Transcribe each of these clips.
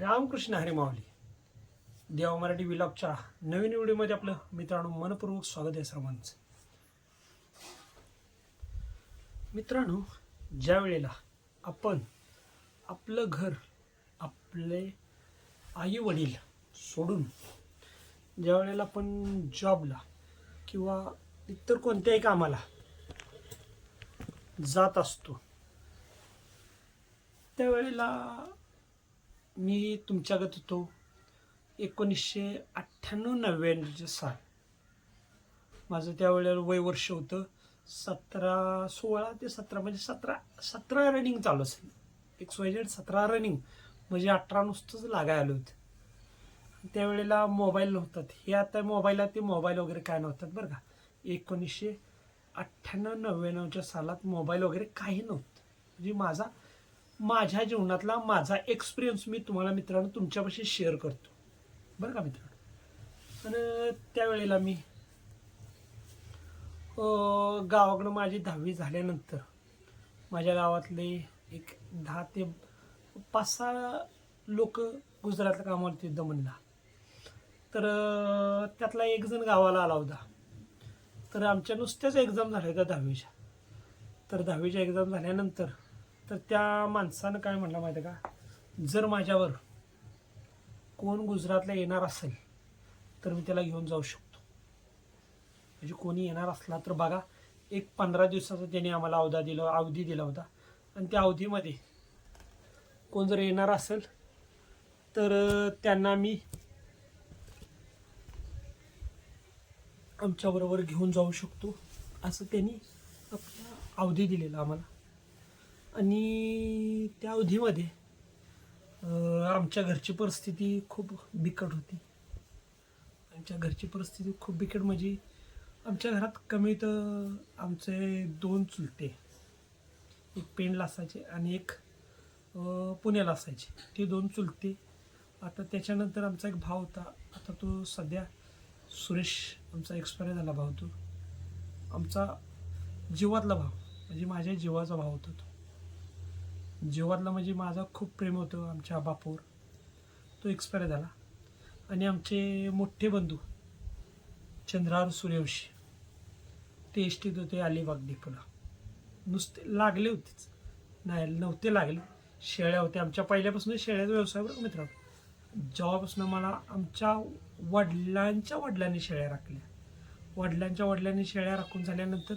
रामकृष्ण हरी माऊली. देवा मराठी विलॉगच्या नवीन व्हिडिओमध्ये आपलं मित्रांनो मनपूर्वक स्वागत आहे सर्वांचं. मित्रांनो ज्या वेळेला आपण आपलं घर आपले आई वडील सोडून ज्या वेळेला आपण जॉबला किंवा इतर कोणत्याही कामाला जात असतो त्यावेळेला मी तुमच्यागत होतो एकोणीसशे अठ्ठ्याण्णव नव्याण्णवचे साल. माझं त्यावेळेला वय वर्ष होतं. सतरा सोळा ते सतरा म्हणजे सतरा सतरा रनिंग चालू असेल. एक वायजेड सतरा रनिंग म्हणजे अठरा नुसतंच लागाय आलं होतं. त्यावेळेला मोबाईल नव्हतात हे आता मोबाईल आहे ते मोबाईल वगैरे काय नव्हतात बरं का. एकोणीसशे अठ्ठ्याण्णव नव्याण्णवच्या सालात मोबाईल वगैरे काही नव्हतं. म्हणजे माझा माझ्या जीवनातला माझा एक्सपिरियन्स मी तुम्हाला मित्रांनो तुमच्यापाशी शेअर करतो. बरं का मित्रांनो? आणि त्यावेळेला मी गावाकडं माझी दहावी झाल्यानंतर माझ्या गावातले एक दहा ते पाच सहा लोक गुजरातला कामावर तिथं म्हणला तर त्यातला एक जण गावाला आला होता. तर आमच्या नुसत्याच एक्झाम झाल्या होत्या दहावीच्या. तर दहावीच्या एक्झाम झाल्यानंतर तर त्या माणसानं काय म्हणलं माहिती आहे का? जर माझ्यावर कोण गुजरातला येणार असेल तर मी त्याला घेऊन जाऊ शकतो. म्हणजे कोणी येणार असला तर बघा एक पंधरा दिवसाचा त्याने आम्हाला अवधा दिला अवधी दिला होता. आणि त्या अवधीमध्ये कोण जर येणार असेल तर त्यांना मी आमच्याबरोबर घेऊन जाऊ शकतो असं त्यांनी आपला अवधी दिलेला आम्हाला. आणि त्या अवधीमध्ये आमच्या घरची परिस्थिती खूप बिकट होती. आमच्या घरची परिस्थिती खूप बिकट म्हणजे आमच्या घरात कमीत आमचे दोन चुलते एक पेंडला असायचे आणि एक पुण्याला असायचे ते दोन चुलते. आता त्याच्यानंतर आमचा एक भाव होता. आता तो सध्या सुरेश आमचा एक्सपायर झाला भाव तो. आमचा जीवातला भाव म्हणजे माझ्या जीवाचा भाव होता तो. जीवातला म्हणजे माझा खूप प्रेम होतं आमच्या बापूर तो एक्सपायर झाला. आणि आमचे मोठे बंधू चंद्रार सूर्यवंशी ते एसटीत होते अलिबाग डिपोला नुसते लागले होतेच. नाही नव्हते लागले. शेळ्या होत्या आमच्या. पहिल्यापासून शेळ्याचा व्यवसाय बरं मित्रांनो? जेव्हापासून मला आमच्या वडिलांच्या वडिलांनी शेळ्या राखल्या. वडिलांच्या वडिलांनी शेळ्या राखून झाल्यानंतर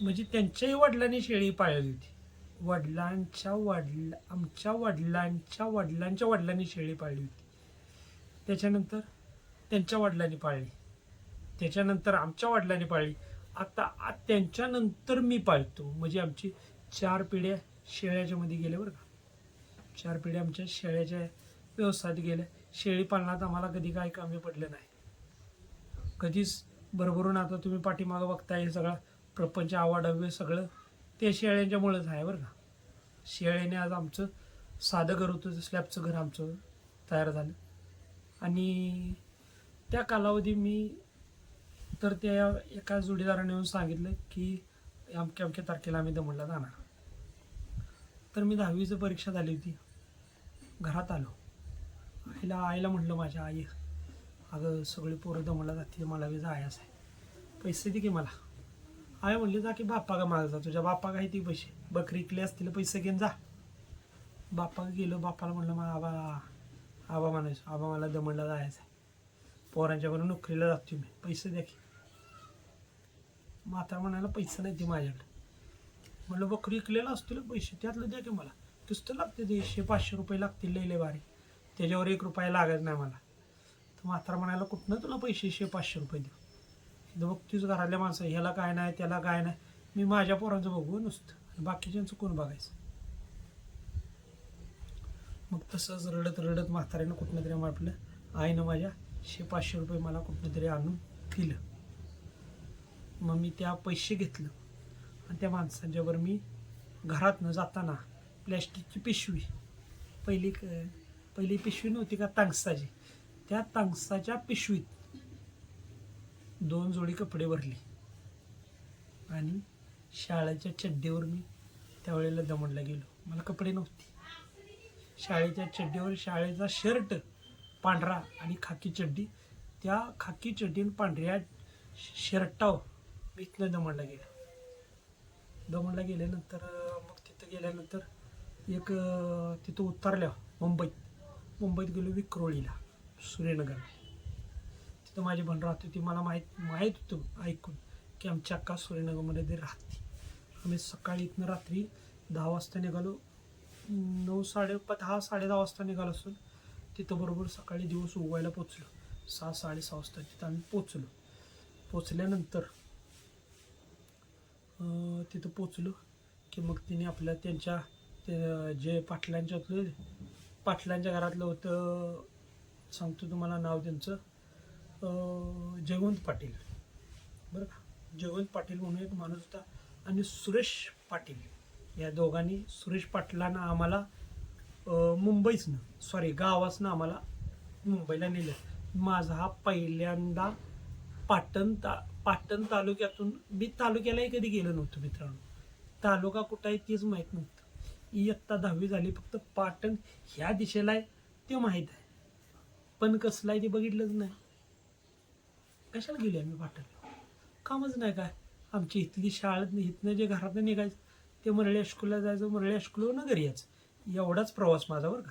म्हणजे त्यांच्याही वडिलांनी शेळी पाळली होती. वडिलांच्या वडला आमच्या वडिलांच्या वडिलांच्या वडिलांनी शेळी पाळली होती. त्याच्यानंतर त्यांच्या वडिलांनी पाळली. त्याच्यानंतर आमच्या वडिलांनी पाळली. आता आ- त्यांच्यानंतर मी पाळतो. म्हणजे आमची चार पिढ्या शेळ्याच्यामध्ये गेल्या बरं का. चार पिढ्या आमच्या शेळ्याच्या व्यवसायात गेल्या. शेळी पालनात आम्हाला कधी काही कमी पडलं नाही. कधीच भरभरून आता तुम्ही पाठीमागं बघताय हे सगळं प्रपंच आवाडव्य सगळं ते शेळ्यांच्यामुळेच आहे बरं का. शेळ्याने आज आमचं साधं घर होतं स्लॅबचं घर आमचं तयार झालं. आणि त्या कालावधी मी तर त्या एका जोडीदाराने येऊन सांगितलं की अमक्या अमक्या तारखेला आम्ही दमडला जाणार. तर मी दहावीचं परीक्षा झाली होती. घरात आलो. आईला आईला म्हटलं माझ्या आई अगं सगळी पोरं दमडला जाते मला बी जायचं आहे. पैसे दे की मला. आय म्हणली जा की बाप्पा का माझा तुझ्या बाप्पा काय ती पैसे. बकरी इकले असतील पैसे घेऊन जा. बाप्पा गेलो बाप्पाला म्हणलं मला आबा आबा म्हणायचं आबा मला दमणला जायचं आहे पोरांच्याकडून नोकरीला जातो मी पैसे द्या की. माता म्हणायला पैसे नाही ते माझ्याकडे. म्हणलं बकरी इकलेला असतील पैसे त्यातलं द्या की मला. नुसतं लागते ते एकशे पाचशे रुपये लागतील लई भारी. त्याच्यावर एक रुपया लागत नाही मला. तर म्हातारा म्हणायला कुठनं तुला पैसेशे पाचशे रुपये देऊ? बघतीच घरातल्या माणसं ह्याला काय नाही त्याला काय नाही. मी माझ्या पोरांचं बघू नुसतं. बाकीच्यांचं कोण बघायचं? मग तसंच रडत रडत म्हाताऱ्यानं कुठनं तरी म्हटलं आईनं माझ्या शे पाचशे रुपये मला कुठनं तरी आणून दिलं. मग मी त्या पैसे घेतलं. आणि त्या माणसांच्यावर मी घरातनं जाताना प्लॅस्टिकची पिशवी पहिली क- पहिली पिशवी नव्हती का तांगसाची? त्या तांगसाच्या पिशवीत दोन जोडी कपडे भरली. आणि शाळेच्या चड्डीवर मी त्यावेळेला दमडला गेलो. मला कपडे नव्हते. शाळेच्या चड्डीवर शाळेचा शर्ट पांढरा आणि खाकी चड्डी त्या खाकी चड्डी आणि पांढऱ्या शर्टाव हो, मी इथनं दमडला गेलो. दमडला गेल्यानंतर मग तिथं गेल्यानंतर एक तिथं उतरल्या हो, मुंबईत. मुंबईत गेलो विक्रोळीला सूर्यनगर तिथं माझी बहीण राहते ती मला माहीत माहीत होतं ऐकून की आमच्या अक्का सूर्यनगरमध्ये ते राहते. आम्ही सकाळी इथनं रात्री दहा वाजता निघालो. नऊ साडे दहा साडे दहा वाजता निघालो असून तिथं बरोबर सकाळी दिवस उगवायला पोचलो सहा साडेसहा वाजता तिथं आम्ही पोचलो पोचल्यानंतर तिथं पोचलो की मग तिने आपल्या त्यांच्या ते जे पाटलांच्यातलं पाटलांच्या घरातलं होतं सांगतो तुम्हाला नाव त्यांचं. जयवंत पाटील. बरं का? जयवंत पाटील म्हणून एक माणूस होता आणि सुरेश पाटील. या दोघांनी सुरेश पाटलांना आम्हाला मुंबईचनं मुंबईसनं सॉरी गावासनं आम्हाला मुंबईला नेलं. माझा हा पहिल्यांदा पाटण ता पाटण तालुक्यातून मी तालुक्यालाही कधी गेलो नव्हतो मित्रांनो. तालुका कुठं आहे तेच माहीत नव्हतं. इयत्ता दहावी झाली फक्त पाटण ह्या दिशेला आहे ते माहीत आहे. पण कसलं आहे ते बघितलंच नाही. कशाला गेली आम्ही पाटण कामच नाही काय? आमची इथली शाळेत इथनं जे घरातनं निघायचं ते मरळी स्कूलला जायचं मरळी हायस्कूलवरनं घरी यायचं. एवढाच प्रवास माझा बरं का.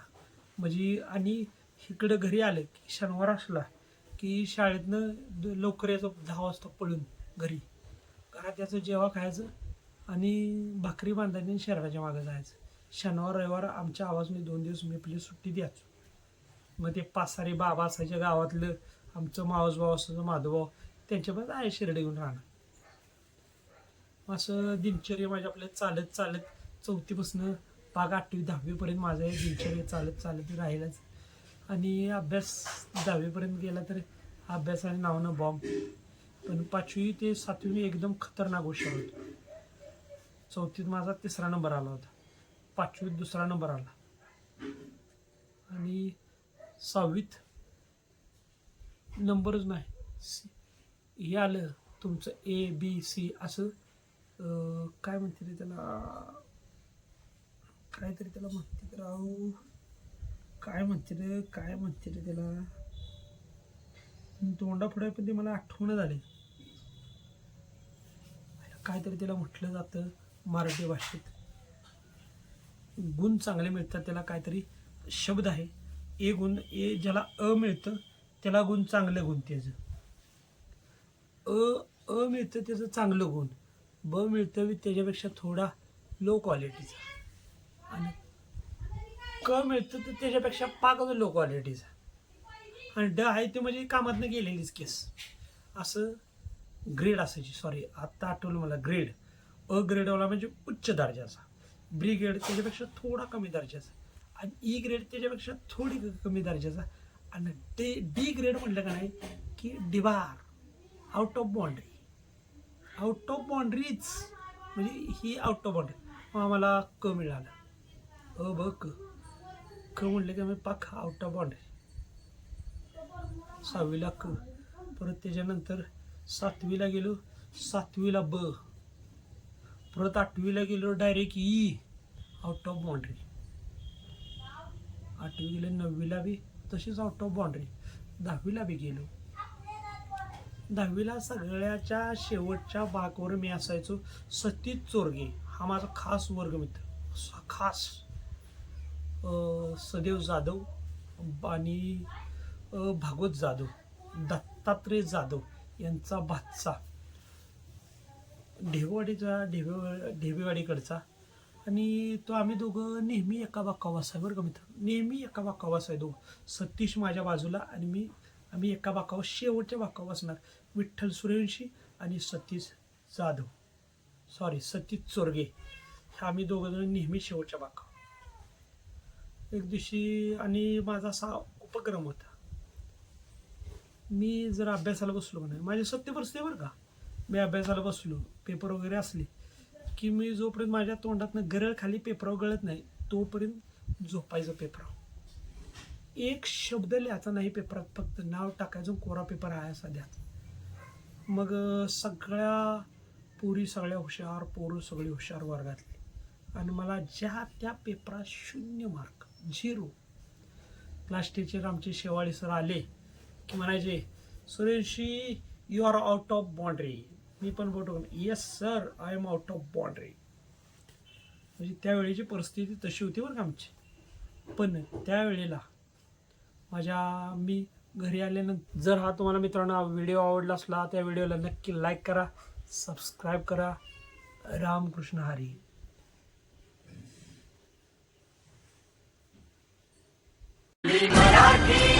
म्हणजे आणि इकडं घरी आलं की शनिवार असला की शाळेतनं द- लवकर यायचं दहा वाजता पळून घरी. घरात याचं जेव्हा खायचं आणि भाकरी बांधायची आणि शहराच्या मागं जायचं. शनिवार रविवार आमच्या आवाजने दोन दिवस मी आपली सुट्टी द्यायचो. मग ते पासारी बाबा असायच्या गावातलं आमचं मावस भाऊ असायचं माधवभाऊ त्यांच्यापर्यंत आहे शिर्डी घेऊन राहणं असं दिनचर्या माझ्या आपल्या चालत चालत चौथीपासनं पाग आठवी दहावीपर्यंत माझं हे दिनचर्या चालत चालत राहिलंच. आणि अभ्यास दहावीपर्यंत गेला तर अभ्यासाने नावानं बॉम्ब पण पाचवी ते सातवी मी एकदम खतरनाक हुशार होतो. चौथीत माझा तिसरा नंबर आला होता. पाचवीत दुसरा नंबर आला. आणि सहावीत नंबरच नाही. सी- हे आलं तुमचं ए बी सी असं काय म्हणते रे त्याला? काहीतरी त्याला म्हणते राहू. काय म्हणते रे काय म्हणते रे त्याला? तोंडा पुढे पण ते मला आठवण झाले. काहीतरी त्याला म्हटलं जातं मराठी भाषेत. गुण चांगले मिळतात त्याला काहीतरी शब्द आहे. ए गुण ए ज्याला अ मिळतं त्याला गुण चांगलं गुण त्याचं. अ अ मिळतं त्याचं चांगलं गुण. ब मिळतं बी त्याच्यापेक्षा थोडा लो क्वालिटीचा आणि क मिळतं तर त्याच्यापेक्षा पाकच लो क्वालिटीचा आणि ड आहे ते म्हणजे कामातनं गेलेलीच केस. असं ग्रेड असायची सॉरी आत्ता आठवलं मला ग्रेड अ ग्रेडवाला म्हणजे उच्च दर्जाचा. ब्री ग्रेड त्याच्यापेक्षा थोडा कमी दर्जाचा. आणि e ई ग्रेड त्याच्यापेक्षा थोडी क- कमी दर्जाचा. आणि डे डी ग्रेड म्हटलं का नाही की debar out of boundary out of boundaries म्हणजे ही आउट ऑफ बाउंड्री मग आम्हाला क मिळालं. अ ब क. क म्हटलं की आम्ही पाक आउट ऑफ बाउंड्री सहावीला क. परत त्याच्यानंतर सातवीला गेलो सातवीला ब. परत आठवीला गेलो direct E out of boundary आठवी गेलं नववीला बी तशीच आउट ऑफ बाउंड्री दहावीला बी गेलो. दहावीला सगळ्याच्या शेवटच्या बाकवर मी असायचो सतीश चोरगे. हा माझा खास वर्गमित्र. स- खास सदैव जाधव आणि भागवत जाधव दत्तात्रय जाधव यांचा भातसा ढेबेवाडीचा ढेबे ढेबेवाडीकडचा आणि तो आम्ही दोघं नेहमी एका बाकावास आहे बरं का मित्र? नेहमी एका बाकावास आहे दोघं. सतीश माझ्या बाजूला आणि मी आम्ही एका बाकावर शेवटच्या बाकावर असणार. विठ्ठल सूर्यवंशी आणि सतीश जाधव. सॉरी सतीश चोरगे. हे आम्ही दोघं जण नेहमी शेवटच्या बाकावर एक दिवशी आणि माझा असा उपक्रम होता. मी जर अभ्यासाला बसलो नाही माझी सत्य परिस्थिती बरं का? मी अभ्यासाला बसलो पेपर वगैरे असले की मी जोपर्यंत माझ्या तोंडातनं गरळ खाली पेपरावर गळत नाही तोपर्यंत झोपायचं पेपरावर. एक शब्द लिहायचा नाही पेपरात फक्त नाव टाकायचं कोरा पेपर आहे सध्या मग सगळ्या पोरी सगळ्या हुशार पोरं सगळी हुशार वर्गातली. आणि मला ज्या त्या पेपरात शून्य मार्क झिरो. क्लास टीचर आमचे शेवाळी सर आले की म्हणायचे Sureshji you are out of boundary मी पण बोटवून yes sir I am out of boundary म्हणजे त्यावेळेची परिस्थिती तशी होती बरं का आमची. पण त्यावेळेला माझ्या मी घरी आल्यानंतर जर हा तुम्हाला मित्रांनो व्हिडिओ आवडला असला त्या व्हिडिओला नक्की लाईक करा सबस्क्राईब करा. रामकृष्ण हरी. मराठी